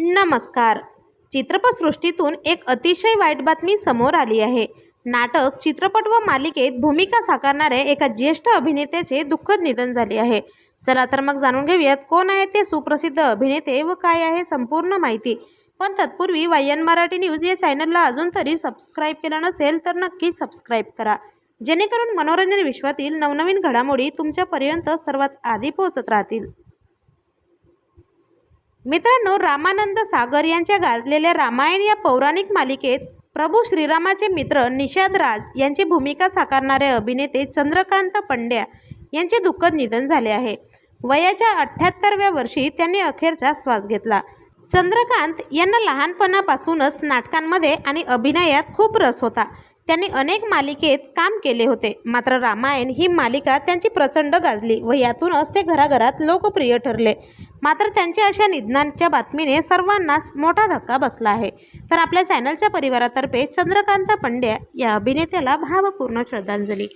नमस्कार. चित्रपटसृष्टीतून एक अतिशय वाईट बातमी समोर आली आहे. नाटक चित्रपट व मालिकेत भूमिका साकारणाऱ्या एका ज्येष्ठ अभिनेत्याचे दुःखद निधन झाले आहे. चला तर मग जाणून घेऊयात कोण आहे ते सुप्रसिद्ध अभिनेते व काय आहे संपूर्ण माहिती. पण तत्पूर्वी वायन मराठी न्यूज या चॅनलला अजून तरी सबस्क्राईब केलं नसेल तर नक्की सबस्क्राईब करा. जेणेकरून मनोरंजन विश्वातील नवनवीन घडामोडी तुमच्यापर्यंत सर्वात आधी पोहोचत राहतील. मित्रांनो रामानंद सागर यांच्या गाजलेल्या रामायण या पौराणिक मालिकेत प्रभू श्रीरामाचे मित्र निषाद राज यांची भूमिका साकारणारे अभिनेते चंद्रकांत पंड्या यांचे दुःखद निधन झाले आहे. वयाच्या अठ्ठ्याहत्तरव्या वर्षी त्यांनी अखेरचा श्वास घेतला. चंद्रकांत यांना लहानपणापासूनच नाटकांमध्ये आणि अभिनयात खूप रस होता. त्यांनी अनेक मालिकेत काम केले होते. मात्र रामायण ही मालिका त्यांची प्रचंड गाजली व यातूनच ते घराघरात लोकप्रिय ठरले. मात्र त्यांच्या अशा निधनाच्या बातमीने सर्वांनाच मोठा धक्का बसला आहे. तर आपल्या चॅनलच्या परिवारातर्फे चंद्रकांत पंड्या या अभिनेत्याला भावपूर्ण श्रद्धांजली.